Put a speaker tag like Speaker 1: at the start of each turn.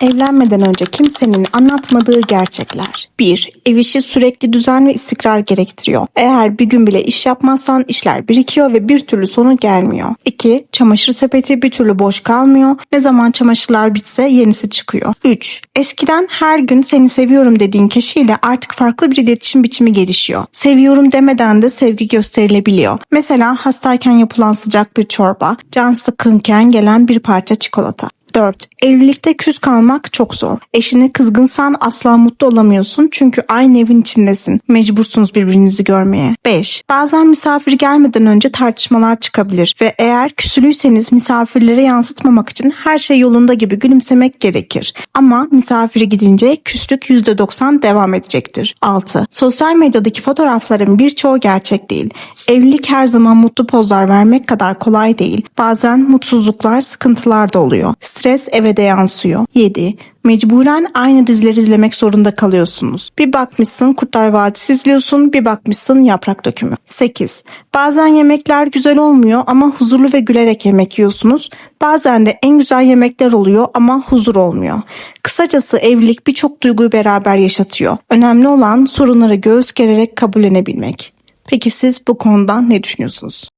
Speaker 1: Evlenmeden önce kimsenin anlatmadığı gerçekler. 1. Ev işi sürekli düzen ve istikrar gerektiriyor. Eğer bir gün bile iş yapmazsan işler birikiyor ve bir türlü sonu gelmiyor. 2. Çamaşır sepeti bir türlü boş kalmıyor. Ne zaman çamaşırlar bitse yenisi çıkıyor. 3. Eskiden her gün seni seviyorum dediğin kişiyle artık farklı bir iletişim biçimi gelişiyor. Seviyorum demeden de sevgi gösterilebiliyor. Mesela hastayken yapılan sıcak bir çorba, can sıkınken gelen bir parça çikolata. 4. Evlilikte küs kalmak çok zor. Eşine kızgınsan asla mutlu olamıyorsun çünkü aynı evin içindesin. Mecbursunuz birbirinizi görmeye. 5. Bazen misafir gelmeden önce tartışmalar çıkabilir ve eğer küsülüyseniz misafirlere yansıtmamak için her şey yolunda gibi gülümsemek gerekir. Ama misafiri gidince küslük %90 devam edecektir. 6. Sosyal medyadaki fotoğrafların birçoğu gerçek değil. Evlilik her zaman mutlu pozlar vermek kadar kolay değil. Bazen mutsuzluklar, sıkıntılar da oluyor. Stres eve de yansıyor. 7. Mecburen aynı dizileri izlemek zorunda kalıyorsunuz. Bir bakmışsın Kurtlar Vadisi izliyorsun, bir bakmışsın Yaprak Dökümü. 8. Bazen yemekler güzel olmuyor ama huzurlu ve gülerek yemek yiyorsunuz. Bazen de en güzel yemekler oluyor ama huzur olmuyor. Kısacası evlilik birçok duyguyu beraber yaşatıyor. Önemli olan sorunları göğüs gererek kabullenebilmek. Peki siz bu konuda ne düşünüyorsunuz?